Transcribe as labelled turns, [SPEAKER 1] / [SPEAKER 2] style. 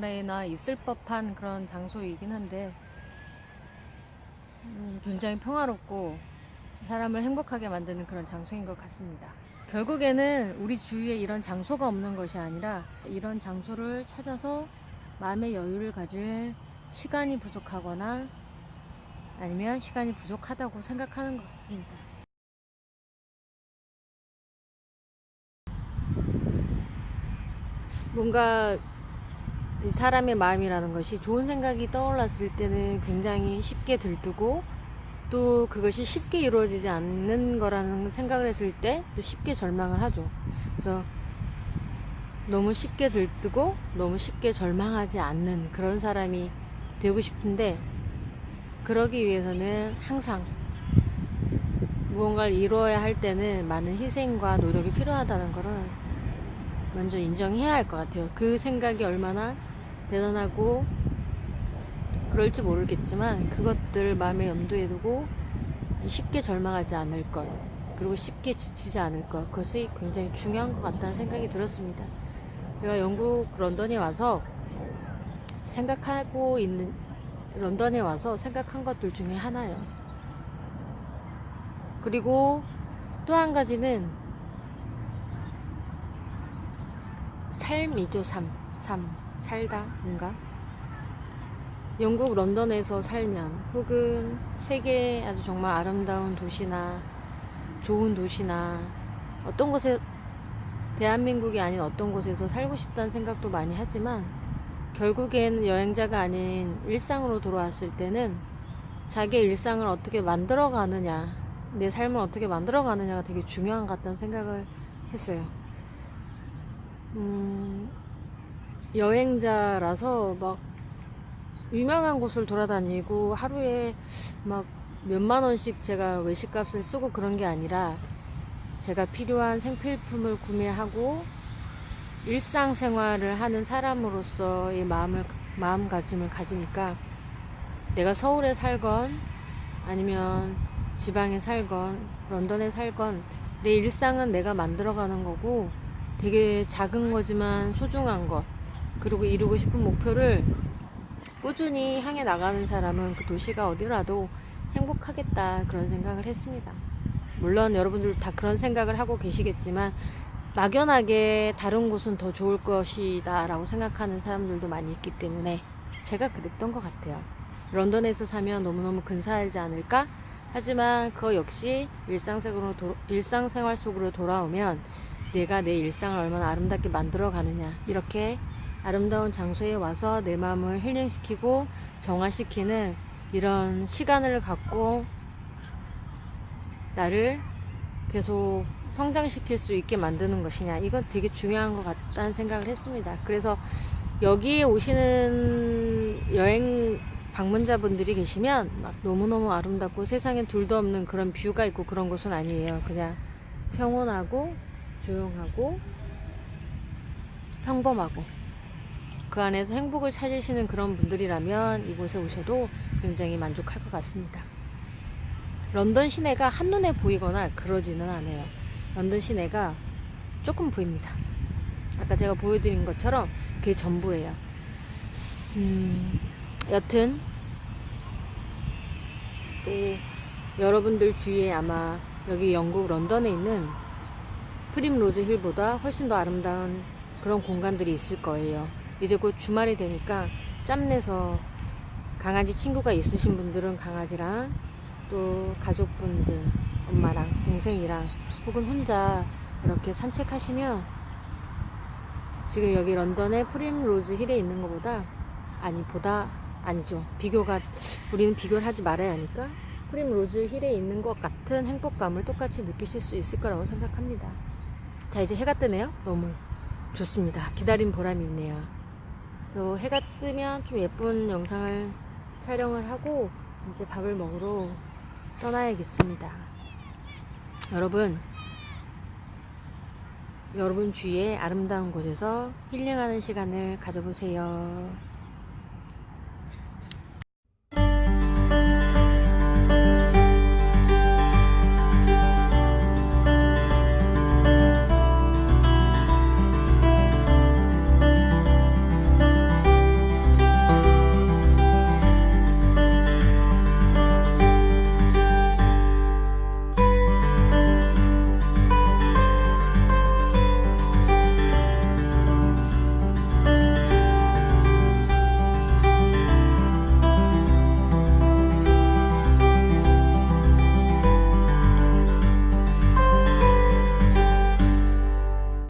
[SPEAKER 1] 누구나 있을 법한 그런 장소이긴 한데 음, 굉장히 평화롭고 사람을 행복하게 만드는 그런 장소인 것 같습니다. 결국에는 우리 주위에 이런 장소가 없는 것이 아니라 이런 장소를 찾아서 마음의 여유를 가질 시간이 부족하거나 아니면 시간이 부족하다고 생각하는 것 같습니다. 뭔가 이 사람의 마음이라는 것이 좋은 생각이 떠올랐을 때는 굉장히 쉽게 들뜨고 또 그것이 쉽게 이루어지지 않는 거라는 생각을 했을 때 또 쉽게 절망을 하죠. 그래서 너무 쉽게 들뜨고 너무 쉽게 절망하지 않는 그런 사람이 되고 싶은데 그러기 위해서는 항상 무언가를 이루어야 할 때는 많은 희생과 노력이 필요하다는 것을 먼저 인정해야 할 것 같아요. 그 생각이 얼마나 대단하고 그럴지 모르겠지만 그것들 마음에 염두에 두고 쉽게 절망하지 않을 것 그리고 쉽게 지치지 않을 것 그것이 굉장히 중요한 것 같다는 생각이 들었습니다. 제가 영국 런던에 와서 생각하고 있는 런던에 와서 생각한 것들 중에 하나예요. 그리고 또 한 가지는 삶이죠, 삶. 삶. 살다인가? 영국 런던에서 살면 혹은 세계 아주 정말 아름다운 도시나 좋은 도시나 어떤 곳에 대한민국이 아닌 어떤 곳에서 살고 싶다는 생각도 많이 하지만 결국엔 여행자가 아닌 일상으로 돌아왔을 때는 자기의 일상을 어떻게 만들어 가느냐 내 삶을 어떻게 만들어 가느냐가 되게 중요한 것 같다는 생각을 했어요. 음, 여행자라서 막 유명한 곳을 돌아다니고 하루에 막 몇만 원씩 제가 외식값을 쓰고 그런 게 아니라 제가 필요한 생필품을 구매하고 일상생활을 하는 사람으로서의 마음을 마음가짐을 가지니까 내가 서울에 살건 아니면 지방에 살건 런던에 살건 내 일상은 내가 만들어가는 거고 되게 작은 거지만 소중한 것 그리고 이루고 싶은 목표를 꾸준히 향해 나가는 사람은 그 도시가 어디라도 행복하겠다 그런 생각을 했습니다. 물론 여러분들 다 그런 생각을 하고 계시겠지만 막연하게 다른 곳은 더 좋을 것이다 라고 생각하는 사람들도 많이 있기 때문에 제가 그랬던 것 같아요. 런던에서 사면 너무너무 근사하지 않을까? 하지만 그거 역시 일상생활로 도, 일상생활 속으로 돌아오면 내가 내 일상을 얼마나 아름답게 만들어 가느냐 이렇게 아름다운 장소에 와서 내 마음을 힐링시키고 정화시키는 이런 시간을 갖고 나를 계속 성장시킬 수 있게 만드는 것이냐 이건 되게 중요한 것 같다는 생각을 했습니다. 그래서 여기에 오시는 여행 방문자분들이 계시면 막 너무너무 아름답고 세상에 둘도 없는 그런 뷰가 있고 그런 곳은 아니에요. 그냥 평온하고 조용하고 평범하고 그 안에서 행복을 찾으시는 그런 분들이라면 이곳에 오셔도 굉장히 만족할 것 같습니다. 런던 시내가 한눈에 보이거나 그러지는 않아요. 런던 시내가 조금 보입니다. 아까 제가 보여드린 것처럼 그게 전부예요. 음, 여튼 또 여러분들 주위에 아마 여기 영국 런던에 있는 프림 로즈 힐보다 훨씬 더 아름다운 그런 공간들이 있을 거예요. 이제 곧 주말이 되니까 짬내서 강아지 친구가 있으신 분들은 강아지랑 또 가족분들, 엄마랑 동생이랑 혹은 혼자 이렇게 산책하시면 지금 여기 런던의 프림 로즈 힐에 있는 것보다 아니 보다 아니죠. 비교가 우리는 비교를 하지 말아야 하니까 프림 로즈 힐에 있는 것 같은 행복감을 똑같이 느끼실 수 있을 거라고 생각합니다. 자 이제 해가 뜨네요. 너무 좋습니다. 기다린 보람이 있네요 그래서 해가 뜨면 좀 예쁜 영상을 촬영을 하고 이제 밥을 먹으러 떠나야겠습니다. 여러분, 여러분 주위에 아름다운 곳에서 힐링하는 시간을 가져보세요.